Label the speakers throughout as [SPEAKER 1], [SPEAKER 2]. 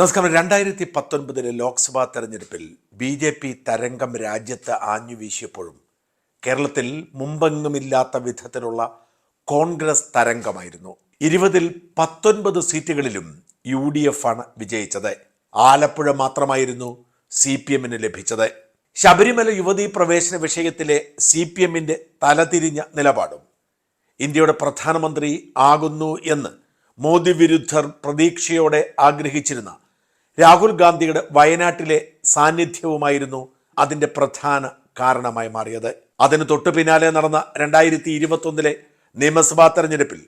[SPEAKER 1] നമസ്കാരം. രണ്ടായിരത്തി പത്തൊൻപതിലെ ലോക്സഭാ തെരഞ്ഞെടുപ്പിൽ ബി ജെ പി തരംഗം രാജ്യത്ത് ആഞ്ഞുവീശിയപ്പോഴും കേരളത്തിൽ മുമ്പെങ്ങുമില്ലാത്ത വിധത്തിലുള്ള കോൺഗ്രസ് തരംഗമായിരുന്നു. ഇരുപതിൽ പത്തൊൻപത് സീറ്റുകളിലും യു ഡി എഫ് ആണ് വിജയിച്ചത്. ആലപ്പുഴ മാത്രമായിരുന്നു സി പി എമ്മിന് ലഭിച്ചത്. ശബരിമല യുവതീ പ്രവേശന വിഷയത്തിലെ സി പി എമ്മിന്റെ തലതിരിഞ്ഞ നിലപാടും ഇന്ത്യയുടെ പ്രധാനമന്ത്രി ആകുന്നു എന്ന് മോദി വിരുദ്ധർ പ്രതീക്ഷയോടെ ആഗ്രഹിച്ചിരുന്ന രാഹുൽ ഗാന്ധിയുടെ വയനാട്ടിലെ സാന്നിധ്യവുമായിരുന്നു അതിന്റെ പ്രധാന കാരണമായി മാറിയത്. അതിന് തൊട്ടു പിന്നാലെ നടന്ന രണ്ടായിരത്തി ഇരുപത്തൊന്നിലെ നിയമസഭാ തെരഞ്ഞെടുപ്പിൽ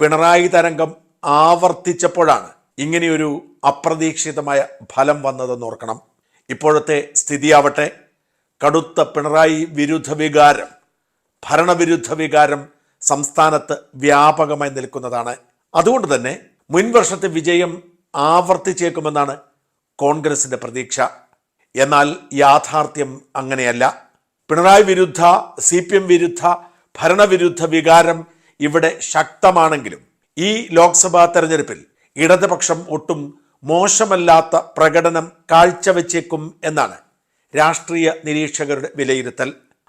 [SPEAKER 1] പിണറായി തരംഗം ആവർത്തിച്ചപ്പോഴാണ് ഇങ്ങനെയൊരു അപ്രതീക്ഷിതമായ ഫലം വന്നതെന്ന് ഓർക്കണം. ഇപ്പോഴത്തെ സ്ഥിതിയാവട്ടെ കടുത്ത പിണറായി വിരുദ്ധ വികാരം ഭരണവിരുദ്ധ വികാരം സംസ്ഥാനത്ത് വ്യാപകമായി നിൽക്കുന്നതാണ്. അതുകൊണ്ട് തന്നെ മുൻവർഷത്തെ വിജയം ആവർത്തിച്ചേക്കുമെന്നാണ് കോൺഗ്രസിന്റെ പ്രതീക്ഷ. എന്നാൽ യാഥാർത്ഥ്യം അങ്ങനെയല്ല. പിണറായി വിരുദ്ധ സി പി എം വിരുദ്ധ ഭരണവിരുദ്ധ വികാരം ഇവിടെ ശക്തമാണെങ്കിലും ഈ ലോക്സഭാ തെരഞ്ഞെടുപ്പിൽ ഇടതുപക്ഷം ഒട്ടും മോശമല്ലാത്ത പ്രകടനം കാഴ്ചവെച്ചേക്കും എന്നാണ് രാഷ്ട്രീയ നിരീക്ഷകരുടെ വിലയിരുത്തൽ.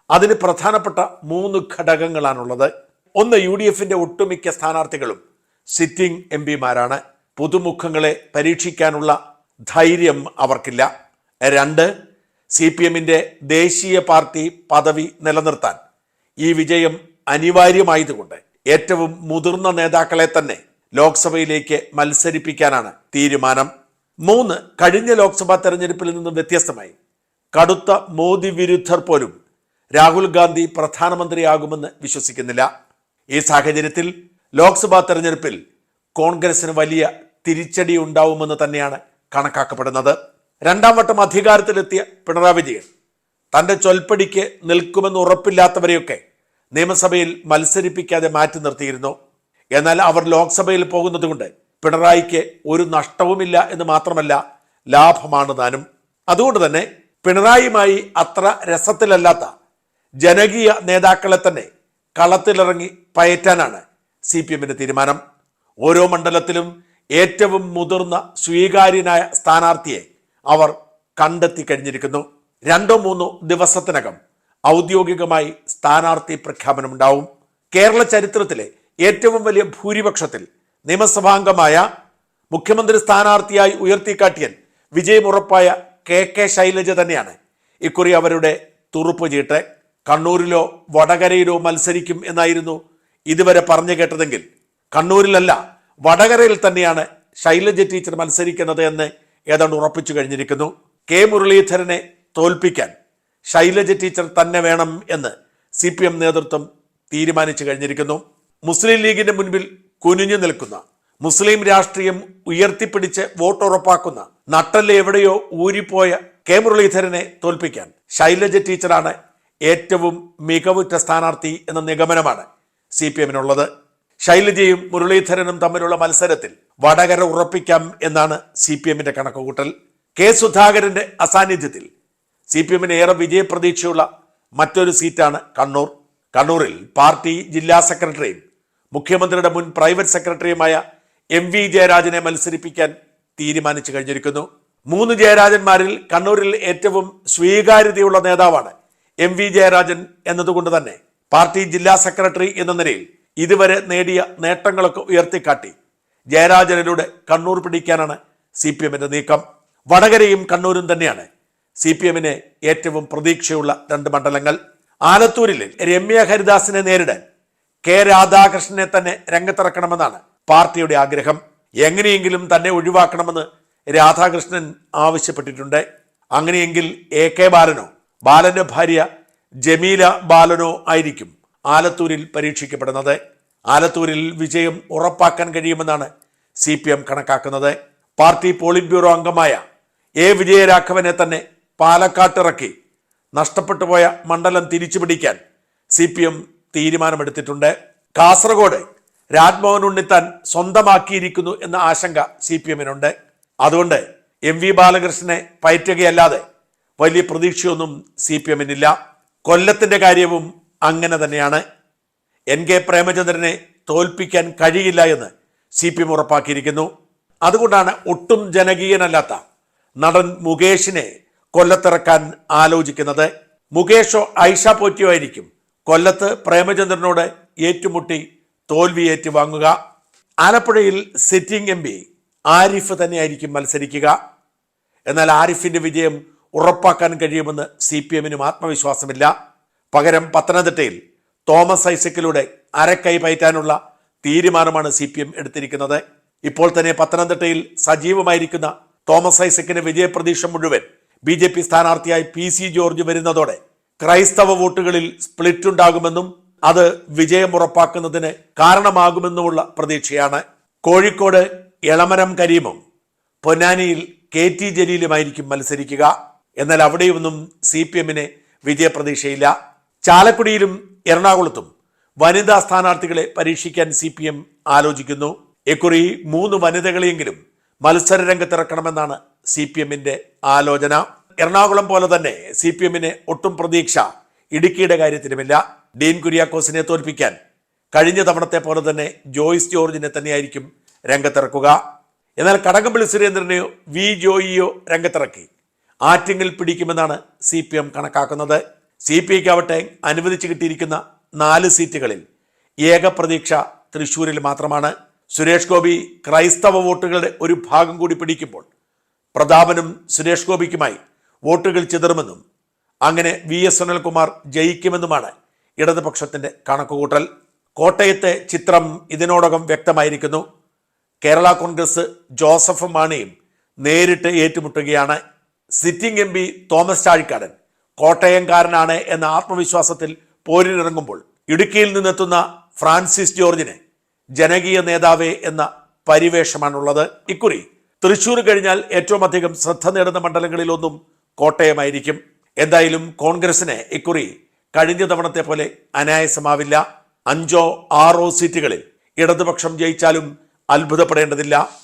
[SPEAKER 1] അതിന് പ്രധാനപ്പെട്ട മൂന്ന് ഘടകങ്ങളാണുള്ളത്. ഒന്ന് യു ഡി എഫിന്റെ ഒട്ടുമിക്ക സ്ഥാനാർത്ഥികളും സിറ്റിംഗ് എം പിമാരാണ്. പുതുമുഖങ്ങളെ പരീക്ഷിക്കാനുള്ള ധൈര്യം അവർക്കില്ല. രണ്ട് സി പി എമ്മിന്റെ ദേശീയ പാർട്ടി പദവി നിലനിർത്താൻ ഈ വിജയം അനിവാര്യമായതുകൊണ്ട് ഏറ്റവും മുതിർന്ന നേതാക്കളെ തന്നെ ലോക്സഭയിലേക്ക് മത്സരിപ്പിക്കാനാണ് തീരുമാനം. മൂന്ന് കഴിഞ്ഞ ലോക്സഭാ തെരഞ്ഞെടുപ്പിൽ നിന്നും വ്യത്യസ്തമായി കടുത്ത മോദി വിരുദ്ധർ പോലും രാഹുൽ ഗാന്ധി പ്രധാനമന്ത്രിയാകുമെന്ന് വിശ്വസിക്കുന്നില്ല. ഈ സാഹചര്യത്തിൽ ലോക്സഭാ തെരഞ്ഞെടുപ്പിൽ കോൺഗ്രസിന് വലിയ തിരിച്ചടി ഉണ്ടാവുമെന്ന് തന്നെയാണ് കണക്കാക്കപ്പെടുന്നത്. രണ്ടാം വട്ടം അധികാരത്തിലെത്തിയ പിണറായി വിജയൻ തന്റെ ചൊൽപ്പടിക്ക് നിൽക്കുമെന്ന് ഉറപ്പില്ലാത്തവരെയൊക്കെ നിയമസഭയിൽ മത്സരിപ്പിക്കാതെ മാറ്റി നിർത്തിയിരുന്നു. എന്നാൽ അവർ ലോക്സഭയിൽ പോകുന്നതുകൊണ്ട് പിണറായിക്ക് ഒരു നഷ്ടവുമില്ല എന്ന് മാത്രമല്ല ലാഭമാണ് താനും. അതുകൊണ്ട് തന്നെ പിണറായിയുമായി അത്ര രസത്തിലല്ലാത്ത ജനകീയ നേതാക്കളെ തന്നെ കളത്തിലിറങ്ങി പയറ്റാനാണ് സി പി എമ്മിന്റെ തീരുമാനം. ഓരോ മണ്ഡലത്തിലും ഏറ്റവും മുതിർന്ന സ്വീകാര്യനായ സ്ഥാനാർത്ഥിയെ അവർ കണ്ടെത്തി കഴിഞ്ഞിരിക്കുന്നു. രണ്ടോ മൂന്നോ ദിവസത്തിനകം ഔദ്യോഗികമായി സ്ഥാനാർത്ഥി പ്രഖ്യാപനമുണ്ടാവും. കേരള ചരിത്രത്തിലെ ഏറ്റവും വലിയ ഭൂരിപക്ഷത്തിൽ നിയമസഭാംഗമായ മുഖ്യമന്ത്രി സ്ഥാനാർത്ഥിയായി ഉയർത്തിക്കാട്ടിയൻ വിജയമുറപ്പായ കെ കെ ശൈലജ തന്നെയാണ് ഇക്കുറി അവരുടെ തുറുപ്പ് ചീട്ട്. കണ്ണൂരിലോ വടകരയിലോ മത്സരിക്കും എന്നായിരുന്നു ഇതുവരെ പറഞ്ഞു കേട്ടതെങ്കിൽ. കണ്ണൂരിലല്ല വടകരയിൽ തന്നെയാണ് ശൈലജ ടീച്ചർ മത്സരിക്കുന്നത് എന്ന് ഏതാണ്ട് ഉറപ്പിച്ചു കഴിഞ്ഞിരിക്കുന്നു. കെ. മുരളീധരനെ തോൽപ്പിക്കാൻ ശൈലജ ടീച്ചർ തന്നെ വേണം എന്ന് സി പി എം നേതൃത്വം തീരുമാനിച്ചു കഴിഞ്ഞിരിക്കുന്നു. മുസ്ലിം ലീഗിന്റെ മുൻപിൽ കുനിഞ്ഞു നിൽക്കുന്ന മുസ്ലിം രാഷ്ട്രീയം ഉയർത്തിപ്പിടിച്ച് വോട്ട് ഉറപ്പാക്കുന്ന നട്ടൽ എവിടെയോ ഊരിപ്പോയ കെ. മുരളീധരനെ തോൽപ്പിക്കാൻ ശൈലജ ടീച്ചറാണ് ഏറ്റവും മികവുറ്റ സ്ഥാനാർത്ഥി എന്ന നിഗമനമാണ് സി പി എമ്മിനുള്ളത് ശൈലജയും മുരളീധരനും തമ്മിലുള്ള മത്സരത്തിൽ വടകര ഉറപ്പിക്കാം എന്നാണ് സി പി എമ്മിന്റെ കണക്കുകൂട്ടൽ. കെ സുധാകരന്റെ അസാന്നിധ്യത്തിൽ സി പി എമ്മിന് ഏറെ വിജയപ്രതീക്ഷയുള്ള മറ്റൊരു സീറ്റാണ് കണ്ണൂർ. കണ്ണൂരിൽ പാർട്ടി ജില്ലാ സെക്രട്ടറിയും മുഖ്യമന്ത്രിയുടെ മുൻ പ്രൈവറ്റ് സെക്രട്ടറിയുമായ എം വി ജയരാജനെ മത്സരിപ്പിക്കാൻ തീരുമാനിച്ചു കഴിഞ്ഞിരിക്കുന്നു. മൂന്ന് ജയരാജന്മാരിൽ കണ്ണൂരിൽ ഏറ്റവും സ്വീകാര്യതയുള്ള നേതാവാണ് എം വി ജയരാജൻ എന്നതുകൊണ്ട് തന്നെ പാർട്ടി ജില്ലാ സെക്രട്ടറി എന്ന നിലയിൽ ഇതുവരെ നേടിയ നേട്ടങ്ങളൊക്കെ ഉയർത്തിക്കാട്ടി ജയരാജനിലൂടെ കണ്ണൂർ പിടിക്കാനാണ് സി പി എമ്മിന്റെ നീക്കം. വടകരയും കണ്ണൂരും തന്നെയാണ് സി പി എമ്മിന് ഏറ്റവും പ്രതീക്ഷയുള്ള രണ്ട് മണ്ഡലങ്ങൾ. ആലത്തൂരിൽ രമ്യ ഹരിദാസിനെ നേരിടാൻ കെ രാധാകൃഷ്ണനെ തന്നെ രംഗത്തിറക്കണമെന്നാണ് പാർട്ടിയുടെ ആഗ്രഹം. എങ്ങനെയെങ്കിലും തന്നെ ഒഴിവാക്കണമെന്ന് രാധാകൃഷ്ണൻ ആവശ്യപ്പെട്ടിട്ടുണ്ട്. അങ്ങനെയെങ്കിൽ എ കെ ബാലനോ ബാലന്റെ ഭാര്യ ജമീല ബാലനോ ആയിരിക്കും ആലത്തൂരിൽ പരീക്ഷിക്കപ്പെടുന്നത്. ആലത്തൂരിൽ വിജയം ഉറപ്പാക്കാൻ കഴിയുമെന്നാണ് സി പി എം കണക്കാക്കുന്നത്. പാർട്ടി പോളിറ്റ് ബ്യൂറോ അംഗമായ എ വിജയരാഘവനെ തന്നെ പാലക്കാട്ടിറക്കി നഷ്ടപ്പെട്ടു പോയ മണ്ഡലം തിരിച്ചു പിടിക്കാൻ സി പി എം തീരുമാനമെടുത്തിട്ടുണ്ട്. കാസർഗോഡ് രാജ്മോഹൻ ഉണ്ണിത്താൻ സ്വന്തമാക്കിയിരിക്കുന്നു എന്ന ആശങ്ക സി പി എമ്മിനുണ്ട് അതുകൊണ്ട് എം വി ബാലകൃഷ്ണനെ പയറ്റുകയല്ലാതെ വലിയ പ്രതീക്ഷയൊന്നും സി പി എമ്മിനില്ല കൊല്ലത്തിന്റെ കാര്യവും അങ്ങനെ തന്നെയാണ് എൻ കെ പ്രേമചന്ദ്രനെ തോൽപ്പിക്കാൻ കഴിയില്ല എന്ന് സി പി എം ഉറപ്പാക്കിയിരിക്കുന്നു. അതുകൊണ്ടാണ് ഒട്ടും ജനകീയനല്ലാത്ത നടൻ മുകേഷിനെ കൊല്ലത്തിറക്കാൻ ആലോചിക്കുന്നത്. മുകേഷോ ഐഷ പോറ്റിയോ ആയിരിക്കും കൊല്ലത്ത് പ്രേമചന്ദ്രനോട് ഏറ്റുമുട്ടി തോൽവി ഏറ്റുവാങ്ങുക ആലപ്പുഴയിൽ സിറ്റിംഗ് എം പി ആരിഫ് തന്നെയായിരിക്കും മത്സരിക്കുക. എന്നാൽ ആരിഫിന്റെ വിജയം ഉറപ്പാക്കാൻ കഴിയുമെന്ന് സി പി എമ്മിനും ആത്മവിശ്വാസമില്ല. പകരം പത്തനംതിട്ടയിൽ തോമസ് ഐസക്കിലൂടെ അരക്കൈ പയറ്റാനുള്ള തീരുമാനമാണ് സി പി എം എടുത്തിരിക്കുന്നത്. ഇപ്പോൾ തന്നെ പത്തനംതിട്ടയിൽ സജീവമായിരിക്കുന്ന തോമസ് ഐസക്കിന് വിജയപ്രതീക്ഷ മുഴുവൻ ബി ജെ പി സ്ഥാനാർത്ഥിയായി പി സി ജോർജ് വരുന്നതോടെ ക്രൈസ്തവ വോട്ടുകളിൽ സ്പ്ലിറ്റ് ഉണ്ടാകുമെന്നും അത് വിജയം ഉറപ്പാക്കുന്നതിന് കാരണമാകുമെന്നുമുള്ള പ്രതീക്ഷയാണ്. കോഴിക്കോട് എളമരം കരീമും പൊന്നാനിയിൽ കെ ടി ജലീലുമായിരിക്കും മത്സരിക്കുക. എന്നാൽ അവിടെയൊന്നും സി പി എമ്മിന് വിജയപ്രതീക്ഷയില്ല. ചാലക്കുടിയിലും എറണാകുളത്തും വനിതാ സ്ഥാനാർത്ഥികളെ പരീക്ഷിക്കാൻ സി പി എം ആലോചിക്കുന്നു. ഇക്കുറി മൂന്ന് വനിതകളെയെങ്കിലും മത്സര രംഗത്തിറക്കണമെന്നാണ് സി പി എമ്മിന്റെ ആലോചന. എറണാകുളം പോലെ തന്നെ സി പി എമ്മിന് ഒട്ടും പ്രതീക്ഷ ഇടുക്കിയുടെ കാര്യത്തിലുമില്ല ഡീൻ കുര്യാക്കോസിനെ തോൽപ്പിക്കാൻ കഴിഞ്ഞ തവണത്തെ പോലെ തന്നെ ജോയിസ് ജോർജിനെ തന്നെയായിരിക്കും രംഗത്തിറക്കുക. എന്നാൽ കടകംപള്ളി സുരേന്ദ്രനെയോ വി ജോയിയോ രംഗത്തിറക്കി. ആറ്റിങ്ങിൽ പിടിക്കുമെന്നാണ് സി പി എം കണക്കാക്കുന്നത്. സി പി ഐക്ക് ആവട്ടെ അനുവദിച്ചു കിട്ടിയിരിക്കുന്ന നാല് സീറ്റുകളിൽ ഏക പ്രതീക്ഷ തൃശൂരിൽ മാത്രമാണ്. സുരേഷ് ഗോപി ക്രൈസ്തവ വോട്ടുകളുടെ ഒരു ഭാഗം കൂടി പിടിക്കുമ്പോൾ പ്രതാപനും സുരേഷ് ഗോപിക്കുമായി വോട്ടുകൾ ചിതറുമെന്നും അങ്ങനെ വി എസ് സുനിൽകുമാർ ജയിക്കുമെന്നുമാണ് ഇടതുപക്ഷത്തിന്റെ കണക്കുകൂട്ടൽ. കോട്ടയത്തെ ചിത്രം ഇതിനോടകം വ്യക്തമായിരിക്കുന്നു. കേരള കോൺഗ്രസ് ജോസഫ് മാണിയും നേരിട്ട് ഏറ്റുമുട്ടുകയാണ്. സിറ്റിംഗ് എം തോമസ് ചാഴിക്കാടൻ കോട്ടയംകാരനാണ് എന്ന ആത്മവിശ്വാസത്തിൽ പോരിനിറങ്ങുമ്പോൾ ഇടുക്കിയിൽ നിന്നെത്തുന്ന ഫ്രാൻസിസ് ജോർജിനെ ജനകീയ നേതാവേ എന്ന പരിവേഷമാണുള്ളത്. ഇക്കുറി തൃശൂർ കഴിഞ്ഞാൽ ഏറ്റവും അധികം ശ്രദ്ധ നേടുന്ന മണ്ഡലങ്ങളിലൊന്നും കോട്ടയമായിരിക്കും. എന്തായാലും കോൺഗ്രസിന് ഇക്കുറി കഴിഞ്ഞ തവണത്തെ പോലെ അനായാസമാവില്ല. അഞ്ചോ ആറോ സീറ്റുകളിൽ ഇടതുപക്ഷം ജയിച്ചാലും അത്ഭുതപ്പെടേണ്ടതില്ല.